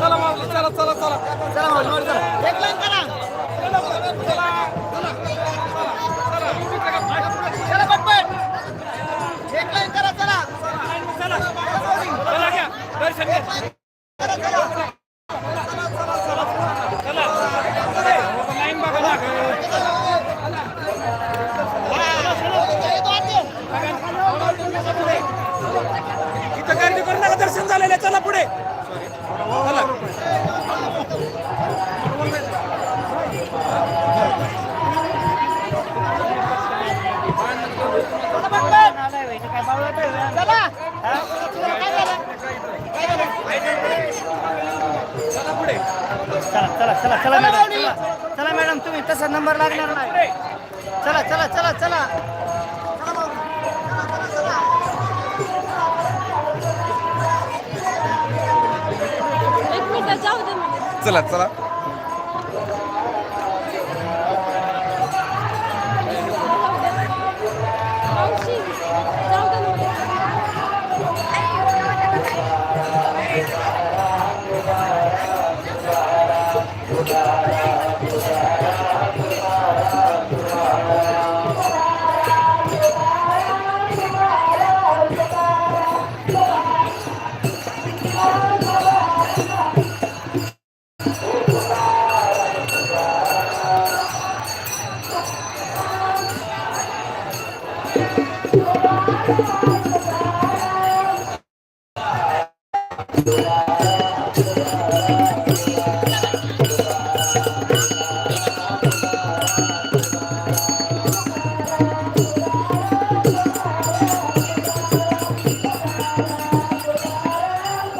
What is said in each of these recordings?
चला माऊली चला चला चला चला माऊली चला एक लाईन करा चला चला दर्शन झालेलं. चला पुढे. चला. चला. चला मॅडम चला. चला मॅडम तुम्ही तसा नंबर लागणार नाही. चला चला चला चला. चला चला मावशी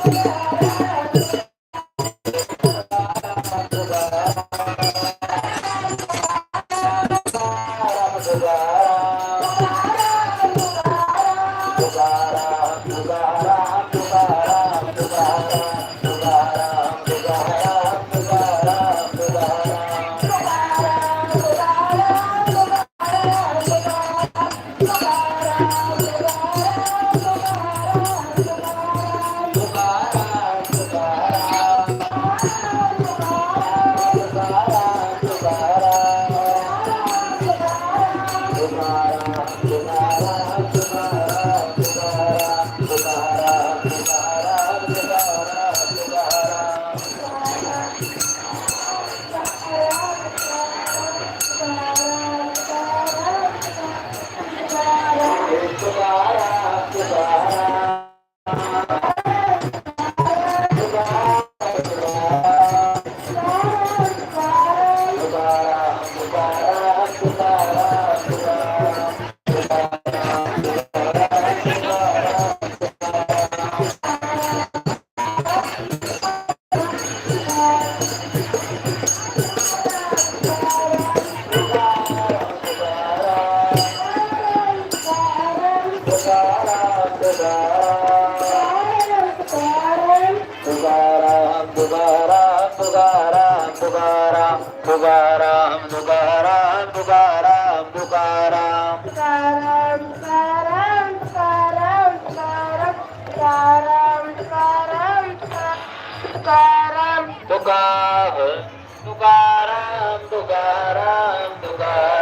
Yeah. तुकार तुकाराम तुकाराम तुकाराम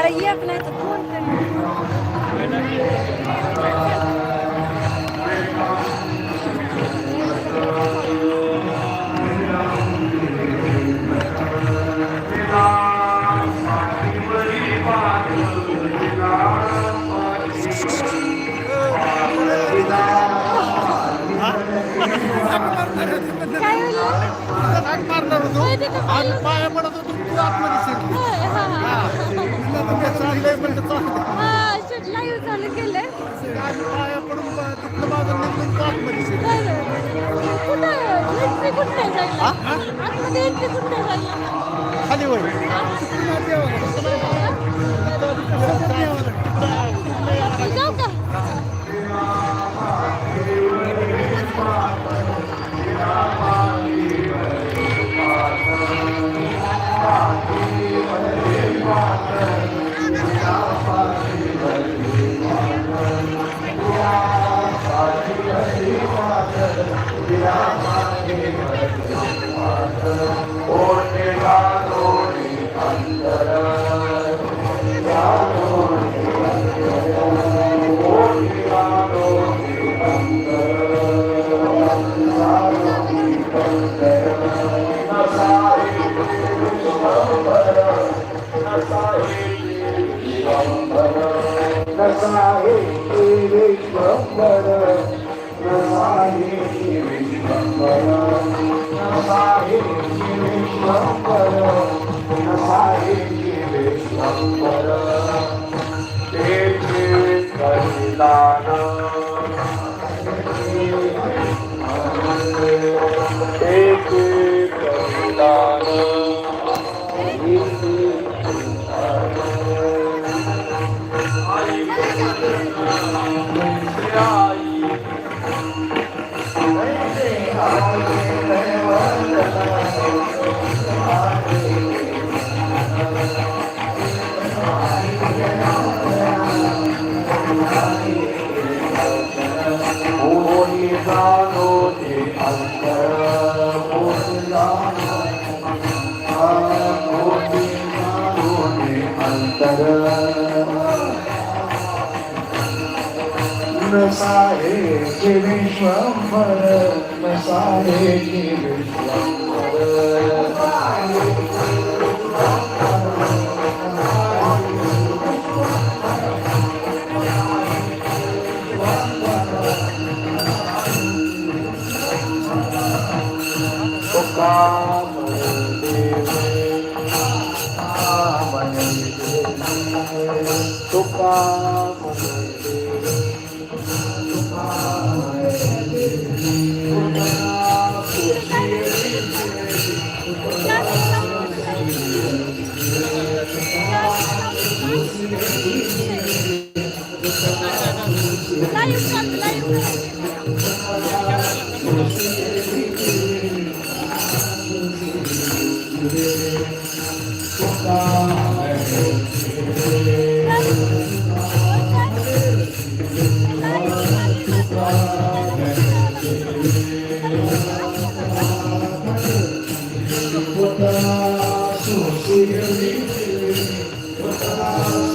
अरे एक नाही तर दोन मारणार होतो आणि पाया पडत होतो तू आतमध्ये शिरली. होय, हा, हा. म्हणलं चाललंय म्हणलं चाललंय. हा, shoot live चालू केलंय. आम्ही पाया पडून बा- तिथलं बाजूला निघून तू आतमध्ये शिरली. होय, होय. कुठं entry कुठं आहे जायला? आतमध्ये entry कुठं आहे जायला? खाली वळ. तिकडून आत Well, da da यावं लागतं. जाऊ का नसाहे Vishwambhar Música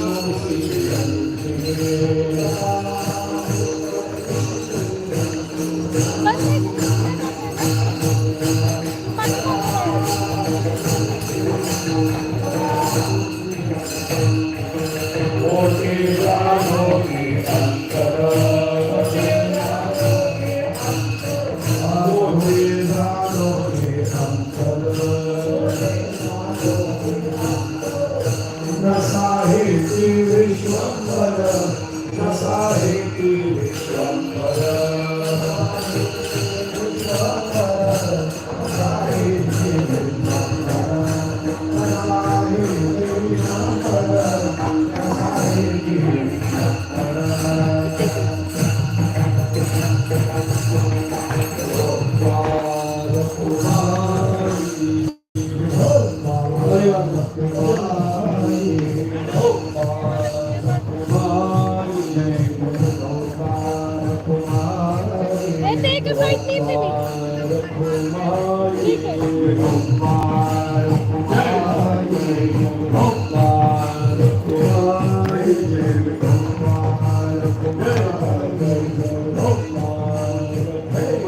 Hey, take a right, baby.